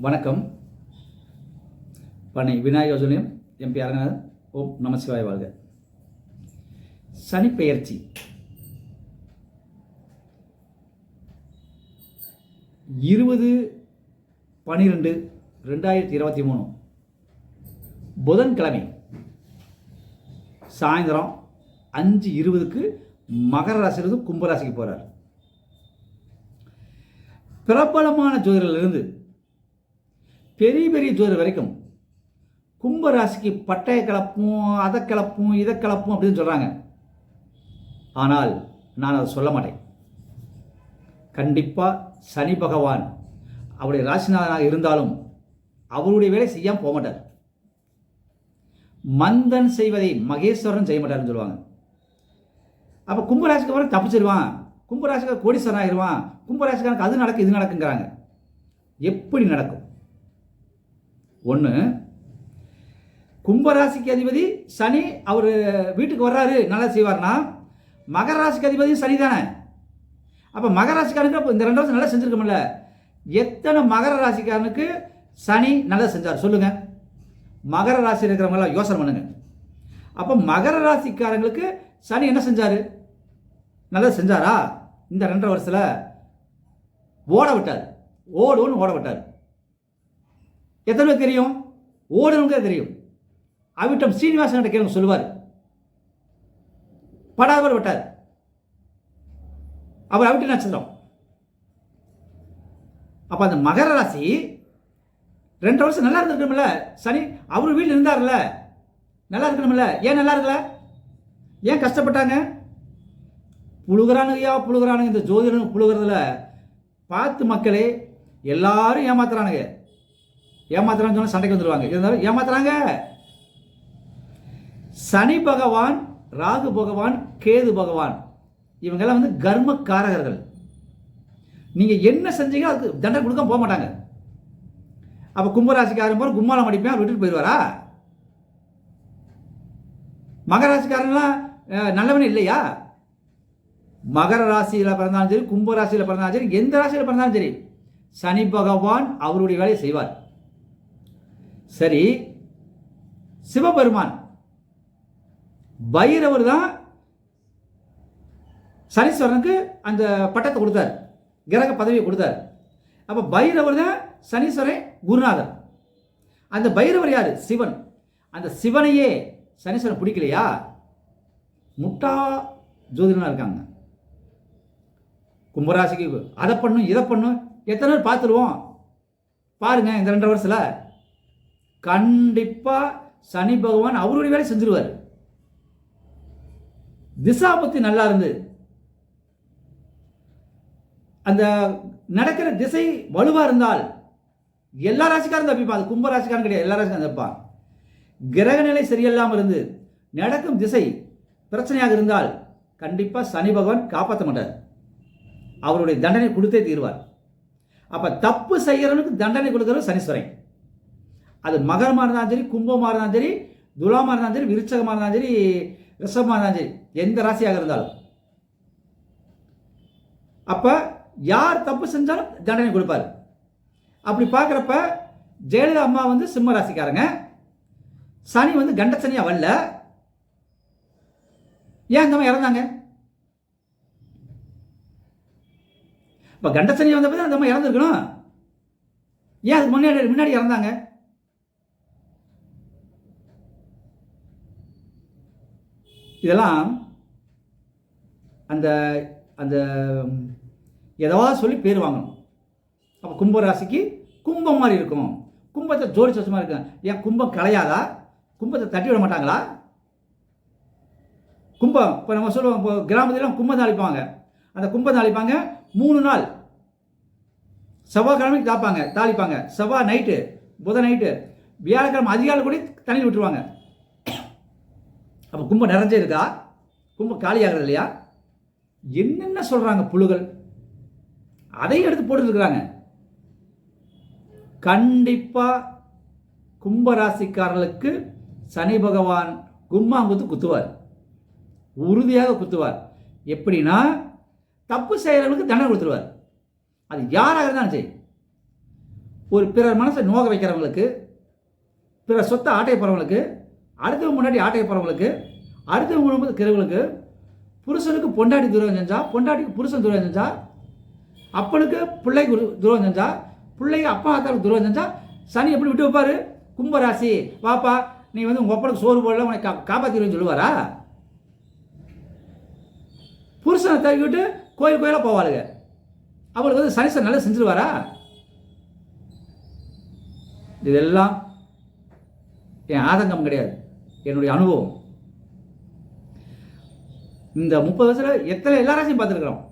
வணக்கம். பண்ணை விநாயக ஜோனியம் எம்பி அரங்கநாதன். ஓம் நமசிவாய வாழ்க. சனிப்பெயர்ச்சி. இருபது பனிரெண்டு ரெண்டாயிரத்தி இருபத்தி மூணு. புதன்கிழமை. சாயந்தரம் அஞ்சு இருபதுக்கு மகர ராசியிலிருந்து கும்பராசிக்கு போகிறார் பிரபலமான ஜோதிடர்களிருந்து பெரிய பெரிய ஜோதிடர் வரைக்கும். கும்பராசிக்கு பட்டய கிளப்பும் அதை கிளப்பும் இதை கிளப்பும் அப்படின்னு சொல்கிறாங்க ஆனால் நான் அதை சொல்ல மாட்டேன். கண்டிப்பாக சனி பகவான் அவருடைய ராசிநாதனாக இருந்தாலும் அவருடைய வேலை செய்யாமல் போக மாட்டார். மந்தன் செய்வதை மகேஸ்வரன் செய்ய மாட்டார்னு சொல்லுவாங்க. அப்போ கும்பராசிக்கு வர தப்பிச்சிருவான் கும்பராசிக்கார கோடீஸ்வரன் ஆயிடுவான் கும்பராசிக்காரனுக்கு அது நடக்கும் இது நடக்குங்கிறாங்க. எப்படி நடக்கும்? ஒன்று கும்பராசிக்கு அதிபதி சனி அவர் வீட்டுக்கு வர்றாரு நல்லா செய்வார்னா மகர ராசிக்கு அதிபதி சனி தானே. அப்போ மகர ராசிக்காரனுக்கு அப்போ இந்த ரெண்டு வருஷம் நல்லா செஞ்சுருக்கோம்ல. எத்தனை மகர ராசிக்காரனுக்கு சனி நல்லா செஞ்சார்? சொல்லுங்கள் மகர ராசி இருக்கிறவங்களாம் யோசனை பண்ணுங்க. அப்போ மகர ராசிக்காரங்களுக்கு சனி என்ன செஞ்சார்? நல்லா செஞ்சாரா? இந்த ரெண்டரை வருஷத்தில் ஓட விட்டார். ஓடுன்னு ஓட விட்டார். எத்தனை பேர் தெரியும்? ஓடுறவங்க தெரியும். அவிட்டம் சீனிவாசன் கேளுங்க சொல்லுவார். படாதவர் விட்டார். அவர் அவிட்ட நட்சத்திரம் அப்போ அந்த மகர ராசி ரெண்டு வருஷம் நல்லா இருந்திருக்கணும்ல சனி? அவர் வீட்டில் இருந்தார்ல. நல்லா இருக்கணும்ல. ஏன் நல்லா இருக்கல? ஏன் கஷ்டப்பட்டாங்க? புழுகிறானுங்கய்யா புழுகிறானுங்க. இந்த ஜோதிடனுங்க புழுகிறதுல பார்த்து மக்களே எல்லாரும் ஏமாத்துறானுங்க. ஏமாத்துறான்னு சொன்ன சண்டைக்கு வந்துடுவாங்க இருந்தாலும் ஏமாத்துறாங்க. சனி பகவான் ராகு பகவான் கேது பகவான் இவங்கெல்லாம் வந்து கர்மக்காரகர்கள். நீங்கள் என்ன செஞ்சீங்க அதுக்கு தண்டனை கொடுக்க போக மாட்டாங்க. அப்போ கும்பராசிக்காரன் போகிற கும்மாலம் அடிப்பேன் விட்டுட்டு போயிடுவாரா மகராசிக்காரன்லாம் நல்லவனே இல்லையா? மகர ராசியில் பிறந்தாலும் சரி கும்ப ராசியில் பிறந்தாலும் சரி எந்த ராசியில் பிறந்தாலும் சரி சனி பகவான் அவருடைய வேலையை செய்வார். சரி சிவபெருமான். பைரவர் தான் சனீஸ்வரனுக்கு அந்த பட்டத்தை கொடுத்தார் கிரக பதவியை கொடுத்தார். அப்போ பைரவர் தான் சனீஸ்வரன் குருநாதர். அந்த பைரவர் யார்? சிவன். அந்த சிவனையே சனீஸ்வரன் பிடிக்கலையா? முட்டா ஜோதிடனாக இருக்காங்க. கும்பராசிக்கு அதை பண்ணும் இதை பண்ணும் எத்தனை பேர் பார்த்துருவோம். பாருங்க இந்த ரெண்டரை வருஷத்தில். கண்டிப்பா சனி பகவான் அவருடைய வேலை செஞ்சிருவார். திசாபத்தி நல்லா இருந்து. அந்த நடக்கிற திசை வலுவா இருந்தால் எல்லா ராசிக்காரும் தப்பிப்பான் அது கும்ப ராசிக்காரன் கிடையாது. எல்லா ராசிக்காரும் தப்பான் கிரக நிலை சரியில்லாமல் இருந்து நடக்கும் திசை பிரச்சனையாக இருந்தால் கண்டிப்பா சனி பகவான் காப்பாற்ற மாட்டார். அவருடைய தண்டனை கொடுத்தே தீர்வார். அப்ப தப்பு செய்கிறவனுக்கு தண்டனை கொடுக்கறது சனீஸ்வரன். அது மகரமாக இருந்தாலும் சரி கும்பமாக இருந்தாலும் சரி துலாமாக இருந்தாலும் சரி விருச்சகமாக இருந்தாலும் சரி ரிஷபமாக இருந்தாலும் சரி எந்த ராசியாக இருந்தாலும். அப்போ யார் தப்பு செஞ்சாலும் தண்டனை கொடுப்பார். அப்படி பார்க்குறப்ப ஜெயலலிதா அம்மா வந்து சிம்ம ராசிக்காரங்க. சனி வந்து கண்டசனியா வரல. ஏன் இந்த மாதிரி இறந்தாங்க? இப்போ கண்டசனி வந்த அந்த அம்மா இறந்துருக்கணும். ஏன் அதுக்கு முன்னாடி முன்னாடி இறந்தாங்க? இதெல்லாம் அந்த அந்த ஏதாவது சொல்லி பேர் வாங்கணும். அப்போ கும்பராசிக்கு கும்பம் மாதிரி இருக்கும். கும்பத்தை ஜோடி சோசமாக மாதிரி இருக்கும். ஏன் கும்பம் கலையாதா? கும்பத்தை தட்டி விட மாட்டாங்களா? கும்பம் இப்போ நம்ம சொல்லுவோம் இப்போ கிராமத்துலாம் கும்பம் தான் அந்த கும்பம் அழைப்பாங்க மூணு நாள். செவ்வாய்க்கிழமைக்கு தாப்பாங்க தாளிப்பாங்க. செவ்வாய் நைட்டு புதன் நைட்டு வியாழக்கிழமை அதிகாலை கூட தண்ணி விட்டுருவாங்க. அப்போ கும்பம் நிறைஞ்சிருக்கா கும்பம் காலியாகிறது இல்லையா? என்னென்ன சொல்கிறாங்க புழுகள்? அதையும் எடுத்து போட்டுருக்குறாங்க. கண்டிப்பாக கும்பராசிக்காரர்களுக்கு சனி பகவான் கும்மாங்குத்து குத்துவார். உறுதியாக குத்துவார். எப்படின்னா தப்பு செய்கிறவங்களுக்கு தண்டனை கொடுத்துருவார். அது யாராக இருந்தாலும் சரி. ஒரு பிறர் மனசை நோக வைக்கிறவங்களுக்கு பிறர் சொத்தை ஆட்டைய போகிறவங்களுக்கு அடுத்தவங்க முன்னாடி ஆட்டைய போகிறவங்களுக்கு அடுத்தவங்க குடும்பத்து கிரவுகளுக்கு புருஷனுக்கு பொண்டாட்டி துரோகம் செஞ்சா பொண்டாட்டிக்கு புருஷன் துரோகம் செஞ்சா அப்பனுக்கு பிள்ளைக்கு துரோகம் செஞ்சா பிள்ளைக்கு அப்பா அத்தாவுக்கு துரோகம் செஞ்சா சனி எப்படி விட்டு வைப்பாரு? கும்பராசி. வாப்பா நீ வந்து உங்கள் அப்பனுக்கு சோறு போடல உனக்கு கா காப்பாற்றிடுவேன்னு சொல்லுவாரா? புருஷனை தூக்கிவிட்டு கோயில் கோயிலாக போவாளுங்க. அவளுக்கு வந்து சனீஸ்வரன் நல்லா செஞ்சிருவாரா? இதெல்லாம் என் ஆதங்கம் கிடையாது. என்னுடைய அனுபவம். இந்த முப்பது வருஷத்தில் எத்தனை எல்லா ராசியும் பார்த்துருக்குறோம்.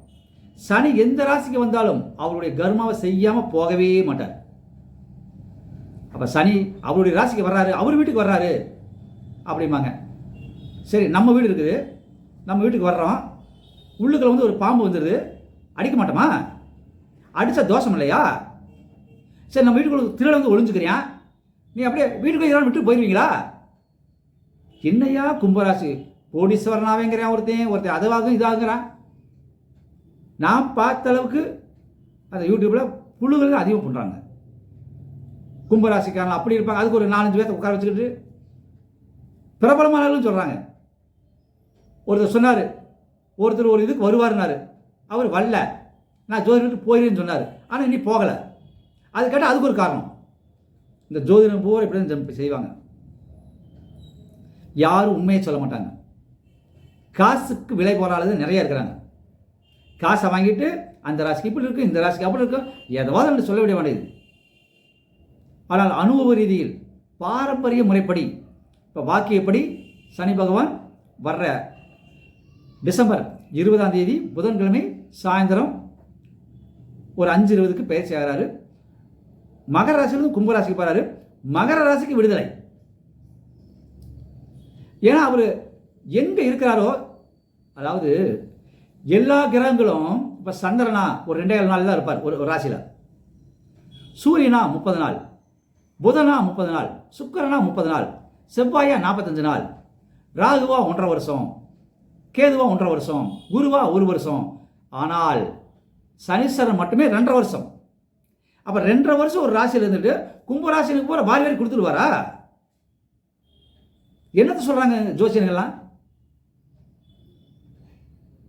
சனி எந்த ராசிக்கு வந்தாலும் அவருடைய கர்மாவை செய்யாமல் போகவே மாட்டார். அப்போ சனி அவருடைய ராசிக்கு வர்றாரு அவர் வீட்டுக்கு வர்றாரு அப்படிம்பாங்க. சரி நம்ம வீடு இருக்குது. நம்ம வீட்டுக்கு வர்றோம். உள்ளுக்குள்ள வந்து ஒரு பாம்பு வந்துடுது அடிக்க மாட்டோமா? அடித்தா தோஷம் இல்லையா? சரி நம்ம வீட்டுக்குள்ள திருட வந்து ஒளிஞ்சுக்கிறியா? நீ அப்படியே வீட்டுக்குள்ளே இதெல்லாம் விட்டு போயிடுவீங்களா என்னையா கும்பராசி? கோடீஸ்வரனாவேங்கிறான் ஒருத்தன் ஒருத்தன் அதுவாகும் இதாகுங்கிறான் நான் பார்த்த அளவுக்கு அந்த யூடியூப்பில் புழுகள் அதிகம் பண்ணுறாங்க கும்பராசிக்காரன் அப்படி இருப்பாங்க. அதுக்கு ஒரு நாலஞ்சு பேர்த்த உட்கார வச்சுக்கிட்டு பிரபலமானவர்களும் சொல்கிறாங்க ஒருத்தர் சொன்னார் ஒருத்தர் ஒரு இதுக்கு வருவாருனாரு அவர் வரல. நான் ஜோதிடம் போயிருன்னு போயிடுன்னு சொன்னார். ஆனால் இன்னி போகலை. அது கேட்டால் அதுக்கு ஒரு காரணம். இந்த ஜோதிடம் பூரா இப்படி தான் செய்வாங்க. யாரும் உண்மையை சொல்ல மாட்டாங்க. காசுக்கு விலை போகிற நிறைய இருக்கிறாங்க. காசை வாங்கிட்டு அந்த ராசிக்கு இப்படி இருக்கும் இந்த ராசிக்கு அப்படி இருக்கும் எதாவது என்று சொல்ல விட வேண்டியது. ஆனால் அனுபவ ரீதியில் பாரம்பரிய முறைப்படி இப்போ வாக்கியப்படி சனி பகவான் வர்ற டிசம்பர் இருபதாம் தேதி புதன்கிழமை சாயந்தரம் ஒரு அஞ்சு இருபதுக்கு பயிற்சி ஆகிறாரு மகர ராசியிலிருந்து கும்ப ராசிக்கு மகர ராசிக்கு விடுதலை. ஏன்னா அவர் எங்கே இருக்கிறாரோ அதாவது எல்லா கிரகங்களும் இப்போ சந்திரனா ஒரு ரெண்டே ஏழு நாள் தான் இருப்பார் ஒரு ஒரு ராசியில். சூரியனா முப்பது நாள் புதனா முப்பது நாள் சுக்கரனா முப்பது நாள் செவ்வாயா நாற்பத்தஞ்சு நாள் ராகுவா ஒன்றரை வருஷம் கேதுவா ஒன்றரை வருஷம் குருவா ஒரு வருஷம் ஆனால் சனீஸ்வரன் மட்டுமே ரெண்டரை வருஷம். அப்போ ரெண்டரை வருஷம் ஒரு ராசியில் இருந்துட்டு கும்பராசினுக்கு போகிற பாரி வாரி கொடுத்துருவாரா என்னத்தை சொல்கிறாங்க ஜோசியர்கள்லாம்?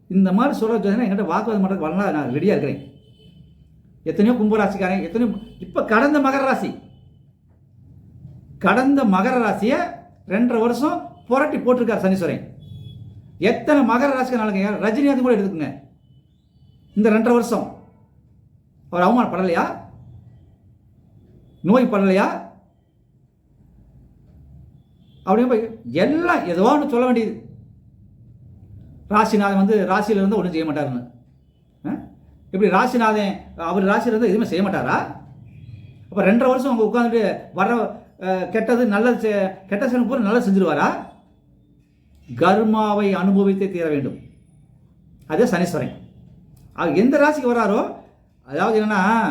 இந்த மாதிரி சொல்ல என்கிட்ட வாக்குவாதம் பண்ணுறதுக்கு வரலாம் நான் ரெடியாக இருக்கிறேன். எத்தனையோ கும்பராசிக்காரன் எத்தனையோ இப்போ கடந்த மகர ராசி. கடந்த மகர ராசியை ரெண்டரை வருஷம் புரட்டி போட்டிருக்கார் சனீஸ்வரன். எத்தனை மகர ராசிக்காரங்க ரஜினிகாந்த் கூட எடுத்துக்கங்க. இந்த ரெண்டரை வருஷம். அவர் அவமானப்படலையா? நோய் படலையா அப்படின்னு எல்லாம் ஏதோ ஒன்று சொல்ல வேண்டியது. ராசிநாதன் வந்து ராசியில் இருந்தால் ஒன்றும் செய்ய மாட்டாருன்னு. இப்படி ராசிநாதன் அவர் ராசியில் இருந்தால் எதுவுமே செய்ய மாட்டாரா? அப்போ ரெண்டரை வருஷம் அவங்க உட்காந்துட்டு வர கெட்டது நல்லது செ- கெட்ட செயல் பூரா நல்லா செஞ்சிருவாரா? கர்மாவை அனுபவித்தே தீர வேண்டும். அதே சனீஸ்வரன். அவர் எந்த ராசிக்கு வராரோ அதாவது என்னன்னா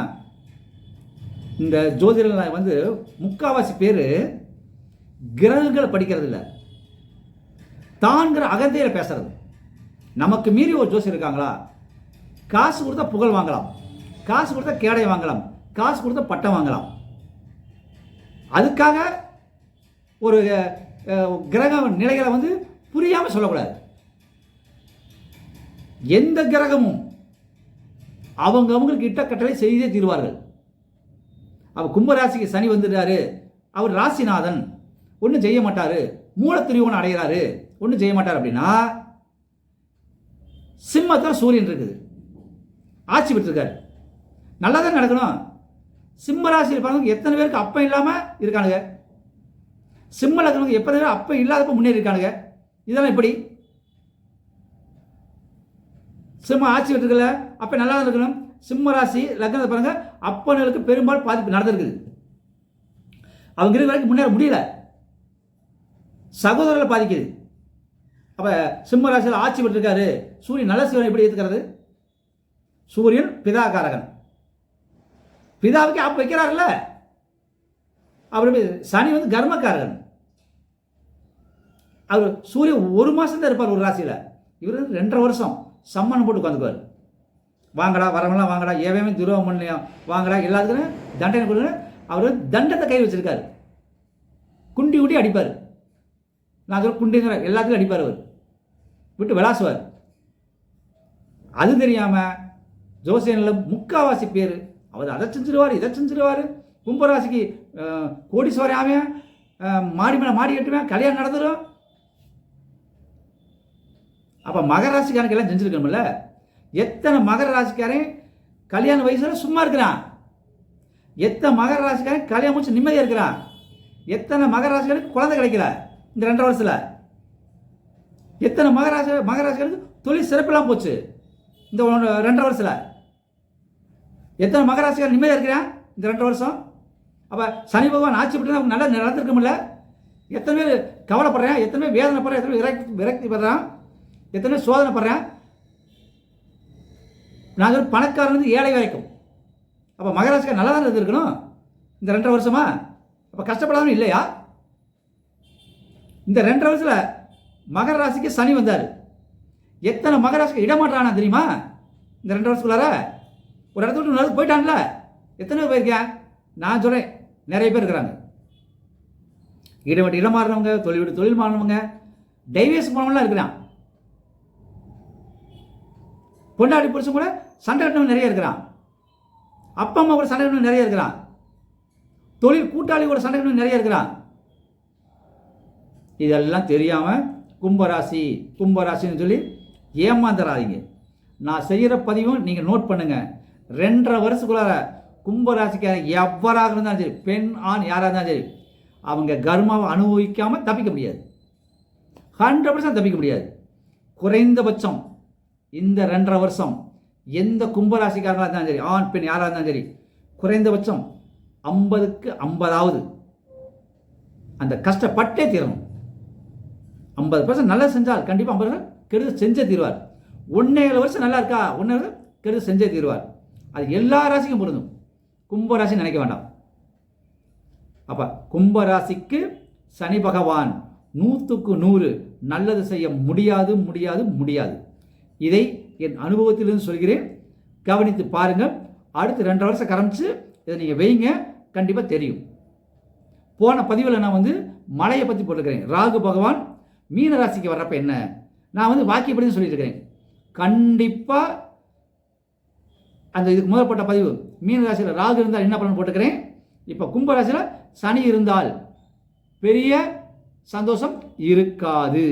இந்த ஜோதிடர்கள் வந்து முக்காவாசி பேர் கிரகங்களை படிக்கிறது இல்லை தான்கிற அகந்தையில் பேசுறது. நமக்கு மீறி ஒரு ஜோசியர் இருக்காங்களா? காசு கொடுத்தா புகழ் வாங்கலாம். காசு கொடுத்தா கேடை வாங்கலாம். காசு கொடுத்தா பட்டம் வாங்கலாம். அதுக்காக ஒரு கிரக நிலைகளை வந்து புரியாமல் சொல்லக்கூடாது. எந்த கிரகமும் அவங்க அவங்களுக்கு இட்ட கட்டளை செய்தே தீர்வார்கள். அவர் கும்பராசிக்கு சனி வந்துடுறாரு. அவர் ராசிநாதன். ஒன்றும் செய்ய மாட்டார். மூலத்திரியோன் அடைகிறாரு ஒன்றும் செய்ய மாட்டார் அப்படின்னா சிம்மத்தில் சூரியன் இருக்குது. ஆட்சி பெற்றிருக்காரு. நல்லா தான் நடக்கணும்? சிம்ம ராசியில் பாருங்க எத்தனை பேருக்கு அப்பம் இல்லாமல் இருக்கானுங்க? சிம்ம லக்னவங்க எத்தனை பேர் அப்பம் இல்லாதப்ப முன்னேறி இருக்கானுங்க? இதெல்லாம் எப்படி? சிம்ம ஆட்சி பெற்றிருக்கல அப்போ நல்லா தான் இருக்கணும்? சிம்ம ராசி லக்னத்தை பாருங்க அப்பனுக்கு பெரும்பாலும் பாதிப்பு நடந்திருக்குது. அவங்க இருக்கிற வரைக்கும் முன்னேற முடியல. சகோதரர்களை பாதிக்குது. அப்போ சிம்ம ராசியில் ஆட்சி பெற்றிருக்காரு. சூரியன் நல்ல சிவன் எப்படி ஏற்றுக்கிறது சூரியன் பிதாகாரகன் பிதாவுக்கு ஆப் வைக்கிறார்ல அவர் சனி வந்து கர்மக்காரகன். அவர் சூரியன் ஒரு மாதம் தான் இருப்பார் ஒரு ராசியில். இவர் ரெண்டரை வருஷம் சம்மன் போட்டு உட்காந்துக்குவார். வாங்கடா வரவங்களாம் வாங்கடா எவையுமே துரோகம் பண்ணலையும் வாங்கடா எல்லாத்துக்கும் தண்டனை கொடுங்க. அவர் தண்டத்தை கை வச்சிருக்காரு. குண்டி குட்டி அடிப்பார். நான் சொல்ல குண்டிங்கிற எல்லாத்துக்கும் அடிப்பார் அவர். விட்டு விளாசுவார். அது தெரியாமல் ஜோசியனில் முக்காவாசி பேர் அவர் அதை செஞ்சிருவார் இதை செஞ்சிருவார். கும்பராசிக்கு அஹ், கோடீஸ்வரன் ஆவேன் மாடி மேலே மாடி கட்டுவேன் கல்யாணம் நடந்துடும் அப்போ மகர ராசிக்காரனுக்கு எல்லாம் செஞ்சுருக்கணும்ல? எத்தனை மகர ராசிக்காரன் கல்யாண வயசில் சும்மா இருக்கிறான்? எத்தனை மகர ராசிக்காரன் கல்யாணம் முடிச்சு நிம்மதியாக இருக்கிறான்? எத்தனை மகர ராசிக்காரனுக்கு குழந்தை கிடைக்கல? இந்த ரெண்டரை வருஷத்தில் எத்தனை மகராசி மகராசிகளுக்கு தொழில் சிறப்பெல்லாம் போச்சு. இந்த ரெண்டரை வருஷத்தில் எத்தனை மகராசிக்காரன் நிம்மதியாக இருக்கிறேன் இந்த ரெண்டு வருஷம் அப்போ சனி பகவான் ஆட்சி பண்ணி அவங்க நல்லா நடந்திருக்கும்ல எத்தனை பேர் கவலைப்படுறேன் எத்தனை பேர் வேதனைப்படுறேன் எத்தனை பேர் விரக்தி விரக்தி படுறான் எத்தனை பேர் சோதனைப்படுறேன் நான் சொல்ல பணக்காரனுக்கு ஏழை வரைக்கும். அப்போ மகராசிக்காரன் நல்லா தான் இருந்திருக்கணும். இந்த ரெண்டரை வருஷமா அப்போ கஷ்டப்படாம இல்லையா? இந்த ரெண்டரை வருஷத்தில் மகர ராசிக்கு சனி வந்தார். எத்தனை மகர ராசிக்கு இடமாட்டானா தெரியுமா? இந்த ரெண்டு வருஷத்துக்குள்ளார ஒரு இடத்த விட்டு இன்னொரு போயிட்டான்ல. எத்தனை பேர் போயிருக்கேன் நான் சொல்கிறேன் நிறைய பேர் இருக்கிறாங்க. இடம் விட்டு இடம் மாறினவங்க தொழில் விட்டு தொழில் மாறினவங்க டைவேஸ் போனவங்களாம் இருக்கிறான். பொண்டாடி புருஷன் கூட சண்டை கட்டணவங்க நிறைய இருக்கிறான். அப்பா அம்மா கூட சண்டை கட்டணும் நிறைய இருக்கிறான். தொழில் கூட்டாளி கூட சண்டை கட்டணும் நிறைய இருக்கிறான். இதெல்லாம் தெரியாமல் கும்பராசி கும்பராசின்னு சொல்லி ஏமாந்துடாதீங்க நான் செய்கிற பதிவும் நீங்கள் நோட் பண்ணுங்கள் ரெண்டரை வருஷத்துக்குள்ளார கும்பராசிக்கார எவ்வராக இருந்தாலும் சரி பெண் ஆண் யாராக இருந்தாலும் சரி அவங்க கர்மாவை அனுபவிக்காமல் தப்பிக்க முடியாது. ஹண்ட்ரட் பர்சன்ட் தப்பிக்க முடியாது. குறைந்தபட்சம் இந்த ரெண்டரை வருஷம் எந்த கும்பராசிக்காரங்களாக இருந்தாலும் சரி ஆண் பெண் யாராக இருந்தாலும் சரி குறைந்தபட்சம் ஐம்பதுக்கு ஐம்பதாவது. அந்த கஷ்டப்பட்டே தீரணும். ஐம்பது பர்சன்ட் நல்லா செஞ்சால் கண்டிப்பாக ஐம்பது கெடுதல் செஞ்சே தீர்வார். ஒன்னேழு வருஷம் நல்லா இருக்கா? ஒன்றே கெடுதல் செஞ்சே தீர்வார். அது எல்லா ராசிக்கும் பொருந்தும். கும்ப ராசி நினைக்க வேண்டாம். அப்போ கும்ப ராசிக்கு சனி பகவான் நூற்றுக்கு நூறு. நல்லது செய்ய முடியாது முடியாது முடியாது. இதை என் அனுபவத்திலிருந்து சொல்கிறேன். கவனித்து பாருங்கள். அடுத்து ரெண்டு வருஷம் கரமிச்சு இதை நீங்கள் வைங்க. கண்டிப்பாக தெரியும். போன பதிவில் நான் வந்து மலையை பற்றி போட்டிருக்கிறேன். ராகு பகவான் மீன ராசிக்கு வர்றப்ப என்ன? நான் வந்து வாக்கியப்படி தான் சொல்லிட்டு இருக்கிறேன் கண்டிப்பாக அந்த இதுக்கு முதற்பட்ட பதிவு மீன ராசியில் ராகு இருந்தால் என்ன பண்ணணும் போட்டுக்கிறேன்? இப்போ கும்ப ராசியில் சனி இருந்தால் பெரிய சந்தோஷம் இருக்காது.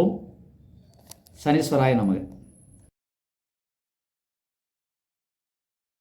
ஓம் சனீஸ்வராய நமக்கு